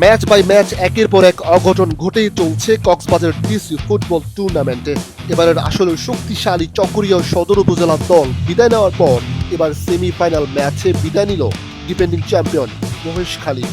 Match by match, একের পর এক অঘটন ঘটেই চলছে কক্সবাজার ডিসি ফুটবল টুর্নামেন্টে এবারের আসলে শক্তিশালী চকরিয়া সদর উপজেলার দল বিদায় নেওয়ার পর এবার সেমিফাইনাল ম্যাচে বিদায় নিল ডিপেন্ডিং চ্যাম্পিয়ন মহেশখালী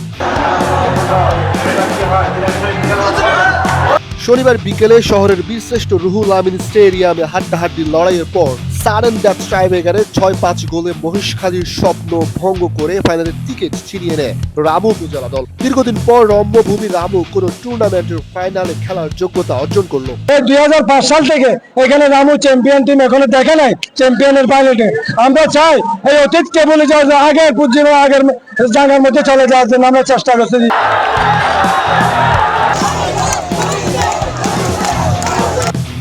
শনিবার বিকেলে শহরের বীরশ্রেষ্ঠ রুহুল আমিন স্টেডিয়ামে হাড্ডাহাড্ডি লড়াইয়ের পর সাডেন ডেথ ট্রাইবেগারে ছয় পাঁচ গোলে মহেশখালীর স্বপ্ন ভঙ্গ করে ফাইনালের টিকিট ছিনিয়ে নেয় রামু উপজেলা দল। দীর্ঘদিন পর রম্যভূমি রামু কোন টুর্নামেন্টের ফাইনালে খেলার যোগ্যতা অর্জন করল। দুই হাজার পাঁচ সাল থেকে এখানে রামু চ্যাম্পিয়ন টিম এখনও দেখে নাই, চ্যাম্পিয়নের পাইলটে আমরা চাই এই অতীতকে বলে যাওয়া যে আগে পুজির আগের জায়গার মধ্যে চলে যাওয়ার জন্য আমরা চেষ্টা করছি।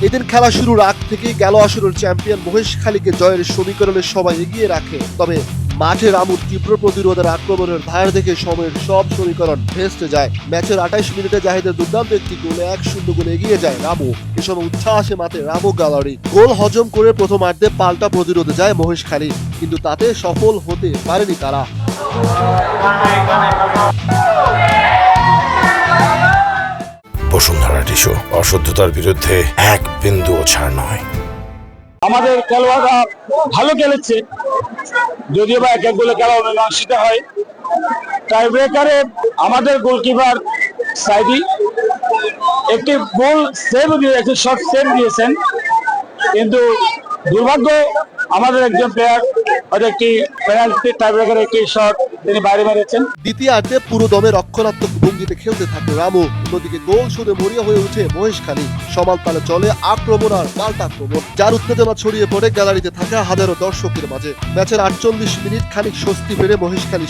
এদিন খেলা শুরুর আগ থেকেই গেল আসরের চ্যাম্পিয়ন মহেশখালীকে জয়ের সমীকরণে সবাই এগিয়ে রাখে। তবে মাঠে রামুর তীব্র প্রতিরোধের আক্রমণের ধার দেখে সময়ের সব সমীকরণ ভেস্তে যায়। ম্যাচের আঠাইশ মিনিটে জাহিদের দুর্দান্ত একটি গোলে এক শূন্য গোলে এগিয়ে যায় রামু। এ সময় উচ্ছ্বাসে মাঠে রামু গ্যালারি। গোল হজম করে প্রথম আর্ধে পাল্টা প্রতিরোধে যায় মহেশখালী কিন্তু তাতে সফল হতে পারেনি তারা। বসুন্ধরা টিস্যু অশুদ্ধতার বিরুদ্ধে এক বিন্দুও ছাড় নয়। আমাদের খেলোয়াড়রা ভালো খেলেছে। যদিও বা এক এক গোলে খেলা অনুষ্ঠিত হয়। টাই ব্রেকারে আমাদের গোলকিপার সাইদি একটি গোল সেভ দিয়ে একটি শট সেভ দিয়েছেন। কিন্তু দুর্ভাগ্য আমাদের একজন প্লেয়ার হয়তো একটি পেনাল্টি টাই ব্রেকারে একটি শট তিনি বাইরে দ্বিতীয়ার্ধে পুরো দমে রক্ষণাত্মক ভঙ্গিতে খেলতে থাকে রামু। অন্যদিকে গোল শুনে মরিয়া হয়ে সমান তালে চলে আক্রমণ আর আক্রমণ। যার উত্তেজনা ছড়িয়ে পড়ে গ্যালারিতে থাকা হাজারো দর্শকের মাঝে। ম্যাচের আটচল্লিশ মিনিট খানিক স্বস্তি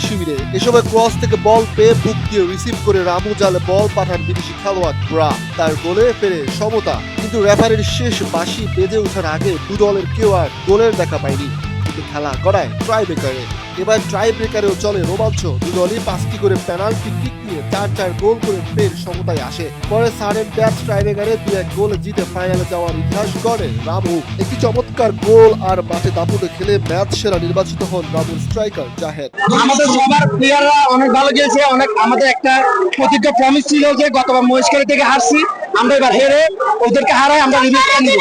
শিবিরে। এ সময় ক্রস থেকে বল পেয়ে বুক দিয়ে রিসিভ করে রামু জালে বল পাঠান বিদেশি খেলোয়াড় ব্রা। তার গোলে ফেরে সমতা। কিন্তু রেফারির শেষ বাসি বেজে ওঠার আগে দু দলের কেউ আর গোলের দেখা পায়নি। কিন্তু খেলা করায় ট্রাই ব্রেকারে এবার ট্রাই ব্রেকারেও চলে রোমাঞ্চ। দু দলই পাঁচটি করে পেনাল্টি কিক দিয়ে চার চার গোল করে ফের সমতায় আসে। পরে সাডেন ড্যাচ ট্রাই ব্রেকারে দু এক গোল জিতে ফাইনালে যাওয়ার ইতিহাস গড়ে রামু। একটি চমৎকার গোল আর মাঠে দাপুটে খেলে ম্যাচ সেরা নির্বাচিত হন রামুর স্ট্রাইকার জাহেদ। আমাদের সবার প্লেয়াররা অনেক ভালো গিয়েছে অনেক আমাদের একটা প্রতিজ্ঞা প্রমিস ছিল যে গতবার মহেশখালী থেকে হারছি আমরা এবার হেরে ওদেরকে হারাই আমরা রিভিউ নিব।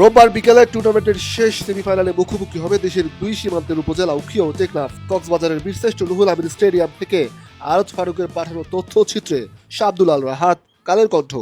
রোববার বিকেলে টুর্নামেন্টের শেষ সেমিফাইনালে মুখোমুখি হবে দেশের দুই সীমান্তের উপজেলা উখিয়া ও টেকনাফ। কক্সবাজারের বীরশ্রেষ্ঠ রুহুল আমির স্টেডিয়াম থেকে আরজ ফারুকের পাঠানো তথ্যচিত্রে শাব্দুল আল রাহাত কালের কণ্ঠ।